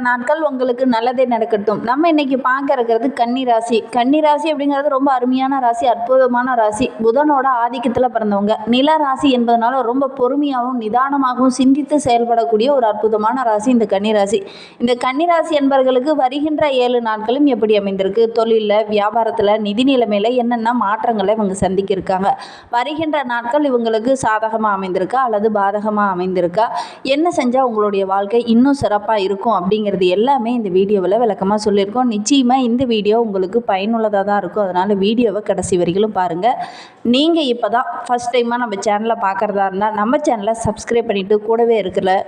நாட்கள் உங்களுக்கு நல்லதே நடக்கட்டும். நம்ம இன்னைக்கு பார்க்க இருக்கிறது கன்னி ராசி. கன்னி ராசி அப்படிங்கிறது ரொம்ப அருமையான ராசி அற்புதமான ராசி. புதனோட ஆதிக்கத்தில் பிறந்தவங்க. நில ராசி என்பதனால ரொம்ப பொறுமையாகவும் நிதானமாகவும் சிந்தித்து செயல்படக்கூடிய ஒரு அற்புதமான ராசி இந்த கன்னி ராசி. இந்த கன்னி ராசி என்பவர்களுக்கு வருகின்ற ஏழு நாட்களும் எப்படி அமைந்திருக்கு? தொழிலில் வியாபாரத்தில் நிதி நிலைமையில் என்னென்ன மாற்றங்களை இவங்க சந்திக்க இருக்காங்க வருகின்ற நாட்கள் இவங்களுக்கு சாதகமாக அமைந்திருக்கா? அல்லது பாதகமாக அமைந்திருக்கா? என்ன செஞ்சால் உங்களுடைய வாழ்க்கை இன்னும் சிறப்பாக இருக்கும் அப்படிங்கிறது எல்லாமே இந்த வீடியோவில் விளக்கமாக சொல்லியிருக்கோம். நிச்சயமாக இந்த வீடியோ உங்களுக்கு பயனுள்ளதாக தான் இருக்கும். அதனால் வீடியோவை கடைசி வரைக்கும் பாருங்கள் நீங்கள் இப்போ தான் ஃபஸ்ட் டைமாக நம்ம சேனலை பார்க்குறதா இருந்தால் நம்ம சேனலை சப்ஸ்கிரைப் பண்ணிவிட்டு கூடவே இருக்கிற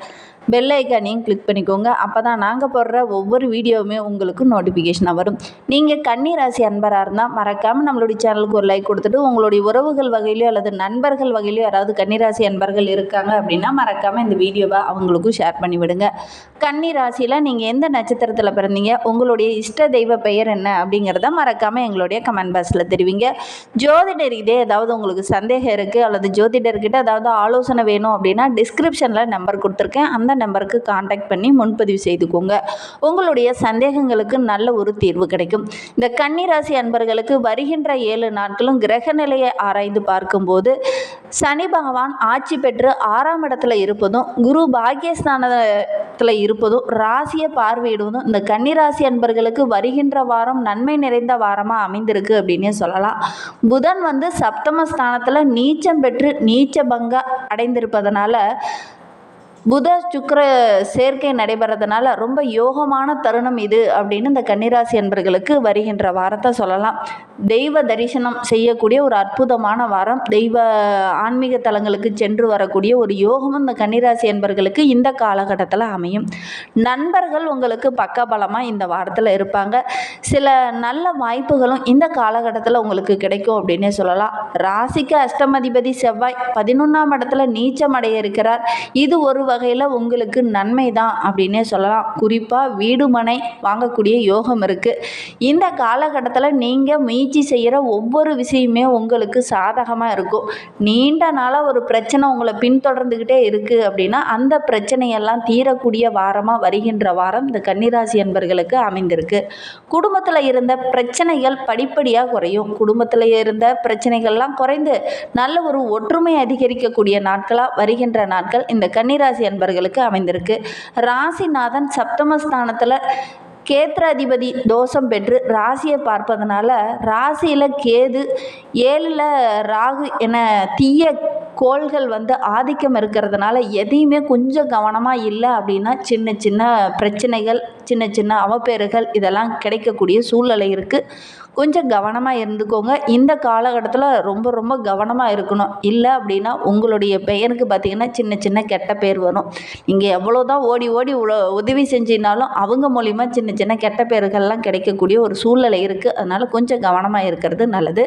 பெல் ஐக்கானையும் கிளிக் பண்ணிக்கோங்க. அப்போ தான் நாங்கள் போடுற ஒவ்வொரு வீடியோவுமே உங்களுக்கு நோட்டிஃபிகேஷனாக வரும். நீங்கள் கன்னி ராசி அன்பராக இருந்தால் மறக்காமல் நம்மளுடைய சேனலுக்கு ஒரு லைக் கொடுத்துட்டு உங்களுடைய உறவுகள் வகையிலையோ அல்லது நண்பர்கள் வகையிலையோ யாராவது கன்னிராசி அன்பர்கள் இருக்காங்க அப்படின்னா மறக்காமல் இந்த வீடியோவை அவங்களுக்கும் ஷேர் பண்ணிவிடுங்க. கன்னி ராசியில் நீங்கள் நீங்கள் எந்த நட்சத்திரத்தில் பிறந்தீங்க? உங்களுடைய இஷ்ட தெய்வ பெயர் என்ன? அப்படிங்கிறத மறக்காமல் எங்களுடைய கமெண்ட் பாக்ஸில் தெரிவிங்க. ஜோதிடர் இதே ஏதாவது உங்களுக்கு சந்தேகம் இருக்குது அல்லது ஜோதிடர்கிட்ட ஏதாவது ஆலோசனை வேணும் அப்படின்னா டிஸ்கிரிப்ஷனில் நம்பர் கொடுத்துருக்கேன். அந்த நம்பருக்கு காண்டாக்ட் பண்ணி முன்பதிவு செய்துக்கோங்க. உங்களுடைய சந்தேகங்களுக்கு நல்ல ஒரு தீர்வு கிடைக்கும். இந்த கன்னிராசி அன்பர்களுக்கு வருகின்ற ஏழு நாட்களும் கிரக நிலையை ஆராய்ந்து பார்க்கும்போது சனி பகவான் ஆட்சி பெற்று ஆறாம் இடத்துல இருப்பதும் குரு பாக்கியஸ்தானத்தில் இருப்பதும் ராசியை பார்வையிடுவதும் இந்த கன்னிராசி அன்பர்களுக்கு வருகின்ற வாரம் நன்மை நிறைந்த வாரமாக அமைந்திருக்கு அப்படின்னே சொல்லலாம். புதன் வந்து சப்தமஸ்தானத்தில் நீச்சம் பெற்று நீச்ச பங்க அடைந்திருப்பதனால புத சுக்கர சேர்க்கை நடைபெறதுனால ரொம்ப யோகமான தருணம் இது அப்படின்னு இந்த கன்னிராசி அன்பர்களுக்கு வருகின்ற வாரத்தை சொல்லலாம். தெய்வ தரிசனம் செய்யக்கூடிய ஒரு அற்புதமான வாரம். தெய்வ ஆன்மீக தலங்களுக்கு சென்று வரக்கூடிய ஒரு யோகமும் இந்த கன்னிராசி அன்பர்களுக்கு இந்த காலகட்டத்தில் அமையும். நண்பர்கள் உங்களுக்கு பக்கபலமாக இந்த வாரத்தில் இருப்பாங்க. சில நல்ல வாய்ப்புகளும் இந்த காலகட்டத்தில் உங்களுக்கு கிடைக்கும் அப்படின்னே சொல்லலாம். ராசிக்கு அஷ்டமதிபதி செவ்வாய் பதினொன்றாம் இடத்துல நீச்சம் அடைய இருக்கிறார். இது ஒரு வகையில் உங்களுக்கு நன்மை தான் அப்படின்னே சொல்லலாம். குறிப்பாக வீடு மனை வாங்கக்கூடிய யோகம் இருக்குது இந்த காலகட்டத்தில் நீங்கள் முயற்சி செய்கிற ஒவ்வொரு விஷயமே உங்களுக்கு சாதகமாக இருக்கும். நீண்ட நாளாக ஒரு பிரச்சனை உங்களை பின்தொடர்ந்துக்கிட்டே இருக்குது அப்படின்னா அந்த பிரச்சனையெல்லாம் தீரக்கூடிய வாரமாக வருகின்ற வாரம் இந்த கன்னிராசி என்பர்களுக்கு அமைந்திருக்கு. குடும்பத்தில் இருந்த பிரச்சனைகள் படிப்படியாக குறையும். குடும்பத்தில் இருந்த பிரச்சனைகள்லாம் குறைந்து நல்ல ஒரு ஒற்றுமை அதிகரிக்கக்கூடிய நாட்களாக வருகின்ற நாட்கள் இந்த கன்னிராசி அன்பர்களுக்கு அமைந்திருக்கு. ராசிநாதன் சப்தமஸ்தானத்தில் கேத்திராதிபதி தோஷம் பெற்று ராசியை பார்ப்பதனால ராசியில் கேது ஏழில் ராகு என தீய கோள்கள் வந்து ஆதிக்கம் இருக்கிறதுனால எதையுமே கொஞ்சம் கவனமாக இல்லை அப்படின்னா சின்ன சின்ன பிரச்சனைகள் சின்ன சின்ன அவப்பேறுகள் இதெல்லாம் கிடைக்கக்கூடிய சூழ்நிலை இருக்குது கொஞ்சம் கவனமாக இருந்துக்கோங்க. இந்த காலகட்டத்தில் ரொம்ப ரொம்ப கவனமாக இருக்கணும். இல்லை அப்படின்னா உங்களுடைய பெயருக்கு பார்த்திங்கன்னா சின்ன சின்ன கெட்ட பேர் வரும். நீங்கள் எவ்வளோ தான் ஓடி ஓடி உழ உதவி செஞ்சினாலும் அவங்க மூலிமா சின்ன சின்ன கெட்ட பேர்கள்லாம் கிடைக்கக்கூடிய ஒரு சூழ்நிலை இருக்குது அதனால் கொஞ்சம் கவனமாக இருக்கிறது நல்லது.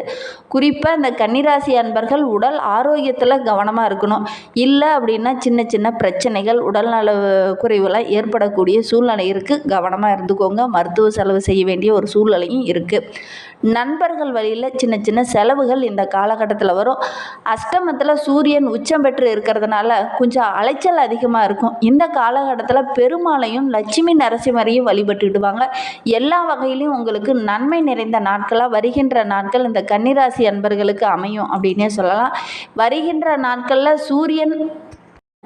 குறிப்பாக இந்த கன்னிராசி அன்பர்கள் உடல் ஆரோக்கியத்தில் கவனமாக இருக்கணும். இல்லை அப்படின்னா சின்ன சின்ன பிரச்சனைகள் உடல்நல குறைவுலாம் ஏற்படக்கூடிய சூழ்நிலை இருக்குது கவனமாக இருந்துக்கோங்க. மருத்துவ செலவு செய்ய வேண்டிய ஒரு சூழ்நிலையும் இருக்குது நண்பர்கள் வழியில் சின்ன சின்ன செலவுகள் இந்த காலகட்டத்தில் வரும். அஷ்டமத்தில் சூரியன் உச்சம் பெற்று இருக்கிறதுனால கொஞ்சம் அலைச்சல் அதிகமாக இருக்கும். இந்த காலகட்டத்தில் பெருமாளையும் லட்சுமி நரசிம்மரையும் வழிபட்டுடுவாங்க எல்லா வகையிலையும் உங்களுக்கு நன்மை நிறைந்த நாட்களாக வருகின்ற நாட்கள் இந்த கன்னிராசி அன்பர்களுக்கு அமையும் அப்படின்னே சொல்லலாம். வருகின்ற நாட்களில் சூரியன்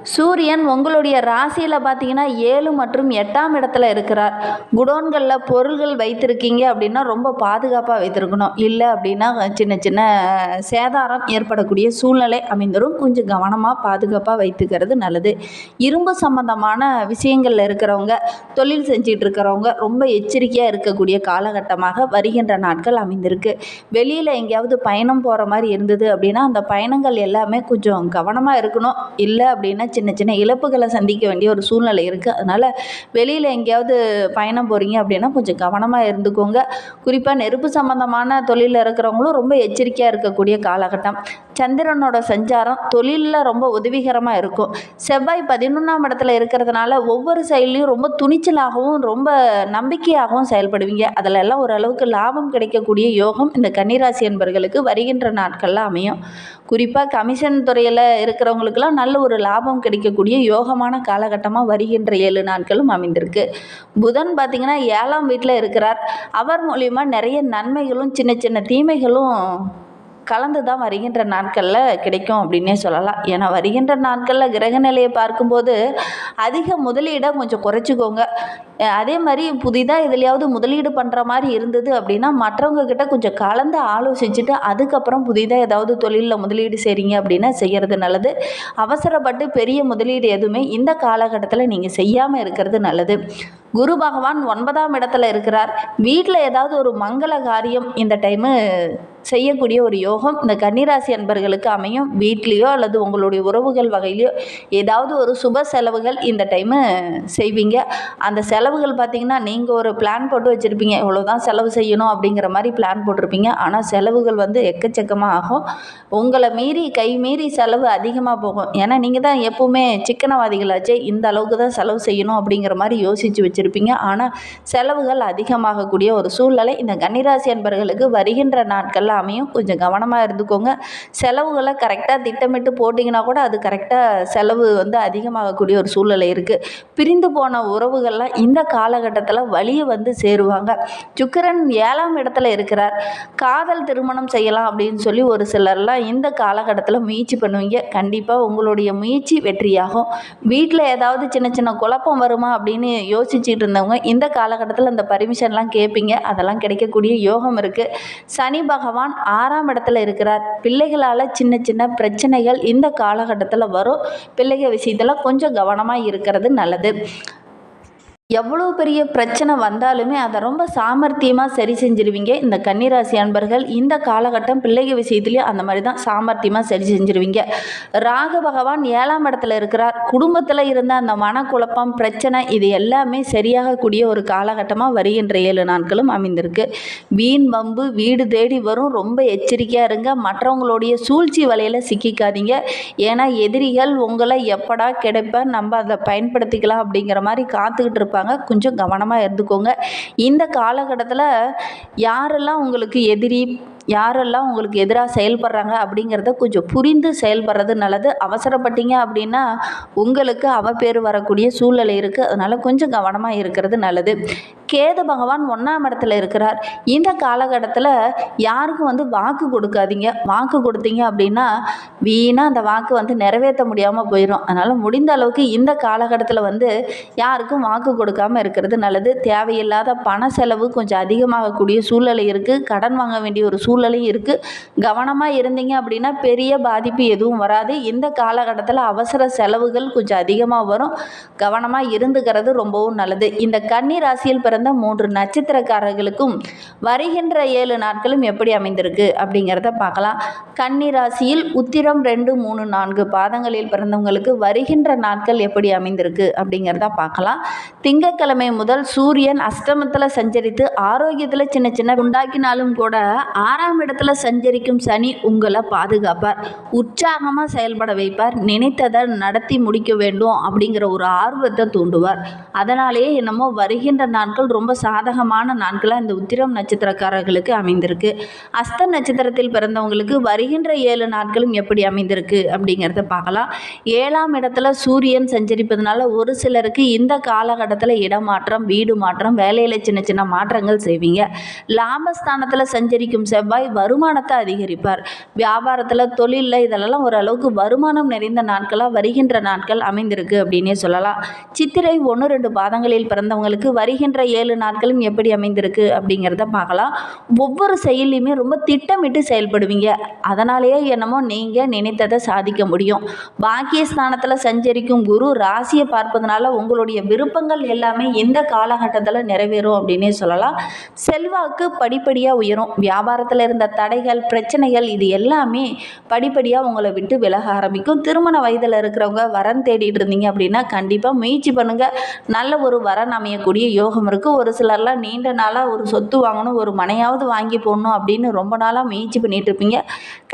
சூரியன் உங்களுடைய ராசியில் பார்த்தீங்கன்னா ஏழு மற்றும் எட்டாம் இடத்துல இருக்கிறார். குடோன்களில் பொருள்கள் வைத்திருக்கீங்க அப்படின்னா ரொம்ப பாதுகாப்பாக வைத்திருக்கணும். இல்லை அப்படின்னா சின்ன சின்ன சேதாரம் ஏற்படக்கூடிய சூழ்நிலை அமைந்துடும் கொஞ்சம் கவனமாக பாதுகாப்பாக வைத்துக்கிறது நல்லது. இரும்பு சம்பந்தமான விஷயங்களில் இருக்கிறவங்க தொழில் செஞ்சிட்டு இருக்கிறவங்க ரொம்ப எச்சரிக்கையாக இருக்கக்கூடிய காலகட்டமாக வருகின்ற நாட்கள் அமைந்திருக்கு. வெளியில் எங்கேயாவது பயணம் போகிற மாதிரி இருந்தது அப்படின்னா அந்த பயணங்கள் எல்லாமே கொஞ்சம் கவனமாக இருக்கணும். இல்லை அப்படின்னா சின்ன சின்ன இழப்புகளை சந்திக்க வேண்டிய ஒரு சூழ்நிலை இருக்குது அதனால் வெளியில் எங்கேயாவது பயணம் போகிறீங்க அப்படின்னா கொஞ்சம் கவனமாக இருந்துக்கோங்க. குறிப்பாக நெருப்பு சம்மந்தமான தொழிலில் இருக்கிறவங்களும் ரொம்ப எச்சரிக்கையாக இருக்கக்கூடிய காலகட்டம். சந்திரனோட சஞ்சாரம் தொழிலில் ரொம்ப உதவிகரமாக இருக்கும். செவ்வாய் பதினொன்றாம் இடத்துல இருக்கிறதுனால ஒவ்வொரு செயல்லையும் ரொம்ப துணிச்சலாகவும் ரொம்ப நம்பிக்கையாகவும் செயல்படுவீங்க. அதில் எல்லாம் ஓரளவுக்கு லாபம் கிடைக்கக்கூடிய யோகம் இந்த கன்னிராசி என்பர்களுக்கு வருகின்ற நாட்களில் அமையும். குறிப்பாக கமிஷன் துறையில் இருக்கிறவங்களுக்கெல்லாம் நல்ல ஒரு லாபம் கிடைக்கக்கூடிய யோகமான காலகட்டமாக வருகின்ற ஏழு நாட்களும் அமைந்திருக்கு. புதன் பார்த்திங்கன்னா ஏழாம் வீட்டில் இருக்கிறார். அவர் மூலியமாக நிறைய நன்மைகளும் சின்ன சின்ன தீமைகளும் கலந்து தான் வருகின்ற நாட்களில் கிடைக்கும் அப்படின்னே சொல்லலாம். ஏன்னா வருகின்ற நாட்களில் கிரக நிலையை பார்க்கும்போது அதிக முதலீடை கொஞ்சம் குறைச்சிக்கோங்க. அதே மாதிரி புதிதாக எதுலையாவது முதலீடு பண்ணுற மாதிரி இருந்தது அப்படின்னா மற்றவங்க கிட்ட கொஞ்சம் கலந்து ஆலோசிச்சுட்டு அதுக்கப்புறம் புதிதாக ஏதாவது தொழிலில் முதலீடு செய்கிறீங்க அப்படின்னா செய்கிறது நல்லது. அவசரப்பட்டு பெரிய முதலீடு எதுவுமே இந்த காலகட்டத்தில் நீங்கள் செய்யாமல் இருக்கிறது நல்லது. குரு பகவான் ஒன்பதாம் இடத்துல இருக்கிறார். வீட்டில் ஏதாவது ஒரு மங்கள காரியம் இந்த டைமு செய்யக்கூடிய ஒரு யோகம் இந்த கன்னிராசி அன்பர்களுக்கு அமையும். வீட்லேயோ அல்லது உங்களுடைய உறவுகள் வகையிலையோ ஏதாவது ஒரு சுப செலவுகள் இந்த டைமு செய்வீங்க. அந்த செலவுகள் பார்த்திங்கன்னா நீங்கள் ஒரு பிளான் போட்டு வச்சுருப்பீங்க. இவ்வளோதான் செலவு செய்யணும் அப்படிங்கிற மாதிரி பிளான் போட்டிருப்பீங்க. ஆனால் செலவுகள் வந்து எக்கச்சக்கமாக ஆகும். உங்களை மீறி கை மீறி செலவு அதிகமாக போகும். ஏன்னா நீங்கள் தான் எப்போவுமே சிக்கனவாதிகளாச்சே இந்த அளவுக்கு தான் செலவு செய்யணும் அப்படிங்கிற மாதிரி யோசித்து வச்சுருப்பீங்க. ஆனால் செலவுகள் அதிகமாகக்கூடிய ஒரு சூழ்நிலை இந்த கன்னிராசி அன்பர்களுக்கு வருகின்ற நாட்களில் அமையும். கொஞ்சம் கவனமாக இருந்துக்கோங்க. செலவுகளை கரெக்டாக திட்டமிட்டு போட்டிங்கன்னா கூட அது கரெக்டாக செலவு வந்து அதிகமாகக்கூடிய ஒரு சூழ்நிலை இருக்குது பிரிந்து போன உறவுகள்லாம் இந்த காலகட்டத்தில் வழியை வந்து சேருவாங்க. சுக்கரன் ஏழாம் இடத்துல இருக்கிறார். காதல் திருமணம் செய்யலாம் அப்படின்னு சொல்லி ஒரு சிலர்லாம் இந்த காலகட்டத்தில் முயற்சி பண்ணுவீங்க. கண்டிப்பாக உங்களுடைய முயற்சி வெற்றியாகும். வீட்டில் ஏதாவது சின்ன சின்ன குழப்பம் வருமா அப்படின்னு யோசிச்சுட்டு இருந்தவங்க இந்த காலகட்டத்தில் அந்த பர்மிஷன்லாம் கேட்பீங்க அதெல்லாம் கிடைக்கக்கூடிய யோகம் இருக்குது சனி பகவான் ஆறாம் இடத்துல இருக்கிறார். பிள்ளைகளால் சின்ன சின்ன பிரச்சனைகள் இந்த காலகட்டத்தில் வரும். பிள்ளைகள் விஷயத்தில் கொஞ்சம் கவனமாக இருக்கிறது நல்லது. எவ்வளோ பெரிய பிரச்சனை வந்தாலுமே அதை ரொம்ப சாமர்த்தியமாக சரி செஞ்சிருவீங்க. இந்த கன்னிராசி அன்பர்கள் இந்த காலகட்டம் பிள்ளைகள் விஷயத்துலேயும் அந்த மாதிரி தான் சாமர்த்தியமாக சரி செஞ்சிருவீங்க. ராக பகவான் ஏழாம் இடத்துல இருக்கிறார். குடும்பத்தில் இருந்த அந்த மனக்குழப்பம் பிரச்சனை இது எல்லாமே சரியாகக்கூடிய ஒரு காலகட்டமாக வருகின்ற ஏழு நாட்களும் அமைந்திருக்கு. வீண் வம்பு வீடு தேடி வரும். ரொம்ப எச்சரிக்கையாக இருங்க. மற்றவங்களுடைய சூழ்ச்சி வலையில் சிக்கிக்காதீங்க. ஏன்னா எதிரிகள் உங்களை எப்படா கிடைப்ப நம்ம அதை பயன்படுத்திக்கலாம் அப்படிங்கிற மாதிரி காத்துக்கிட்டு இருப்பாங்க. கொஞ்சம் கவனமாக இருந்துக்கோங்க. இந்த காலகட்டத்தில் யாரெல்லாம் உங்களுக்கு எதிரி யாரெல்லாம் உங்களுக்கு எதிராக செயல்படுறாங்க அப்படிங்கிறத கொஞ்சம் புரிந்து செயல்படுறது நல்லது. அவசரப்பட்டீங்க அப்படின்னா உங்களுக்கு அவப்பேர் வரக்கூடிய சூழ்நிலை இருக்குது அதனால் கொஞ்சம் கவனமாக இருக்கிறது நல்லது. கேது பகவான் ஒன்றாம் இடத்துல இருக்கிறார். இந்த காலகட்டத்தில் யாருக்கும் வந்து வாக்கு கொடுக்காதீங்க. வாக்கு கொடுத்தீங்க அப்படின்னா வீணாக அந்த வாக்கு வந்து நிறைவேற்ற முடியாமல் போயிடும் அதனால் முடிந்த அளவுக்கு இந்த காலகட்டத்தில் வந்து யாருக்கும் வாக்கு கொடுக்காம இருக்கிறது நல்லது. தேவையில்லாத பண செலவு கொஞ்சம் அதிகமாகக்கூடிய சூழ்நிலை இருக்குது கடன் வாங்க வேண்டிய ஒரு சூழலும் இருக்குது கவனமாக இருந்தீங்க அப்படின்னா பெரிய பாதிப்பு எதுவும் வராது. இந்த காலகட்டத்தில் அவசர செலவுகள் கொஞ்சம் அதிகமாக வரும். கவனமாக இருந்துக்கிறது ரொம்பவும் நல்லது. இந்த கன்னி ராசியில் பிறந்த மூன்று நட்சத்திரக்காரர்களுக்கும் வருகின்ற ஏழு நாட்களும் எப்படி அமைந்திருக்கு அப்படிங்கிறத பார்க்கலாம். கன்னி ராசியில் உத்திரம் ரெண்டு மூணு நான்கு பாதங்களில் பிறந்தவங்களுக்கு வருகின்ற நாட்கள் எப்படி அமைந்திருக்கு அப்படிங்கிறத பார்க்கலாம். திங்கட்கிழமை முதல் சூரியன் அஸ்தமத்தில் சஞ்சரித்து ஆரோக்கியத்தில் சின்ன சின்ன உண்டாக்கினாலும் கூட ஆறாம் இடத்துல சஞ்சரிக்கும் சனி உங்களை பாதுகாப்பார். உற்சாகமாக செயல்பட வைப்பார். நினைத்ததை நடத்தி முடிக்க வேண்டும் அப்படிங்கிற ஒரு ஆர்வத்தை தூண்டுவார். அதனாலேயே என்னமோ வருகின்ற நாட்கள் ரொம்ப சாதகமான நாட்களாக இந்த உத்திரம் நட்சத்திரக்காரர்களுக்கு அமைந்திருக்கு. அஸ்த நட்சத்திரத்தில் பிறந்தவங்களுக்கு வருகின்ற ஏழு நாட்களும் எப்படி அமைந்திருக்கு அப்படிங்கிறத பார்க்கலாம். ஏழாம் இடத்துல சூரியன் சஞ்சரிப்பதனால ஒரு சிலருக்கு இந்த காலகட்டத்தில் இடமாற்றம் வீடு மாற்றம் வேலையில் சின்ன சின்ன மாற்றங்கள் செய்வீங்க. லாபஸ்தானத்தில் சஞ்சரிக்கும் செவ்வாய் வருமானத்தை அதிகரிப்பார். வியாபாரத்தில் தொழிலில் இதெல்லாம் ஓரளவுக்கு வருமானம் நிறைந்த நாட்களாக வருகின்ற நாட்கள் அமைந்திருக்கு அப்படின்னே சொல்லலாம். சித்திரை ஒன்று ரெண்டு பாதங்களில் பிறந்தவங்களுக்கு வருகின்ற ஏழு நாட்களும் எப்படி அமைந்திருக்கு அப்படிங்கிறத பார்க்கலாம். ஒவ்வொரு செயலையுமே ரொம்ப திட்டமிட்டு செயல்படுவீங்க. அதனாலேயே என்னமோ நீங்கள் நினைத்ததை சாதிக்க முடியும். பாக்கியஸ்தானத்தில் சஞ்சரிக்கும் குரு ராசியை பார்ப்பதனால உங்களுடைய விருப்பங்கள் எல்லாமே இந்த காலகட்டத்தில் நிறைவேறும் அப்படின்னே சொல்லலாம். செல்வாக்கு படிப்படியாக உயரும். வியாபாரத்தில் உறவுகளில் இருந்த தடைகள் பிரச்சனைகள் இது எல்லாமே படிப்படியாக உங்களை விட்டு விலக ஆரம்பிக்கும். திருமண வயதில் இருக்கிறவங்க வரன் தேடிட்டு இருந்தீங்க அப்படின்னா கண்டிப்பாக முயற்சி பண்ணுங்கள் நல்ல ஒரு வரன் அமையக்கூடிய யோகம் இருக்குது ஒரு சிலர்லாம் நீண்ட நாளாக ஒரு சொத்து வாங்கணும் ஒரு மனையாவது வாங்கி போடணும் அப்படின்னு ரொம்ப நாளாக முயற்சி பண்ணிட்டு இருப்பீங்க.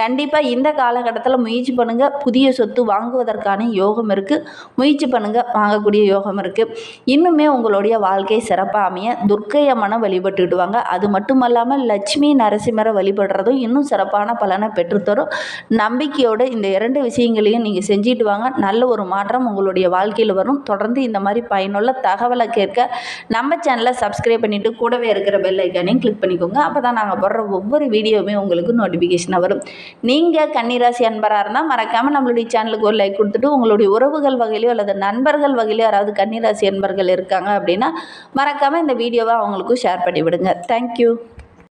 கண்டிப்பாக இந்த காலகட்டத்தில் முயற்சி பண்ணுங்கள் புதிய சொத்து வாங்குவதற்கான யோகம் இருக்குது முயற்சி பண்ணுங்கள் வாங்கக்கூடிய யோகம் இருக்குது இன்னுமே உங்களுடைய வாழ்க்கை சிறப்பாக அமைய துர்க்கையம்மனை அம்மனை வாங்க. அது மட்டும் இல்லாமல் லட்சுமி நரசிம்மரை வழிபடுறதும் இன்னும் சிறப்பான பலனை பெற்றுத்தரும். நம்பிக்கையோடு இந்த இரண்டு விஷயங்களையும் நீங்கள் செஞ்சுட்டு வாங்க. நல்ல ஒரு மாற்றம் உங்களுடைய வாழ்க்கையில் வரும். தொடர்ந்து இந்த மாதிரி பயனுள்ள தகவலை கேட்க நம்ம சேனலை சப்ஸ்கிரைப் பண்ணிவிட்டு கூடவே இருக்கிற பெல் ஐக்கானையும் கிளிக் பண்ணிக்கோங்க. அப்போ தான் நாங்கள் போடுற ஒவ்வொரு வீடியோவுமே உங்களுக்கு நோட்டிஃபிகேஷனாக வரும். நீங்கள் கன்னிராசி அன்பராக இருந்தால் மறக்காமல் நம்மளுடைய சேனலுக்கு ஒரு லைக் கொடுத்துட்டு உங்களுடைய உறவுகள் வகையிலையோ அல்லது நண்பர்கள் வகையிலையோ யாராவது கன்னிராசி அன்பர்கள் இருக்காங்க அப்படின்னா மறக்காமல் இந்த வீடியோவை அவங்களுக்கும் ஷேர் பண்ணிவிடுங்க. தேங்க்யூ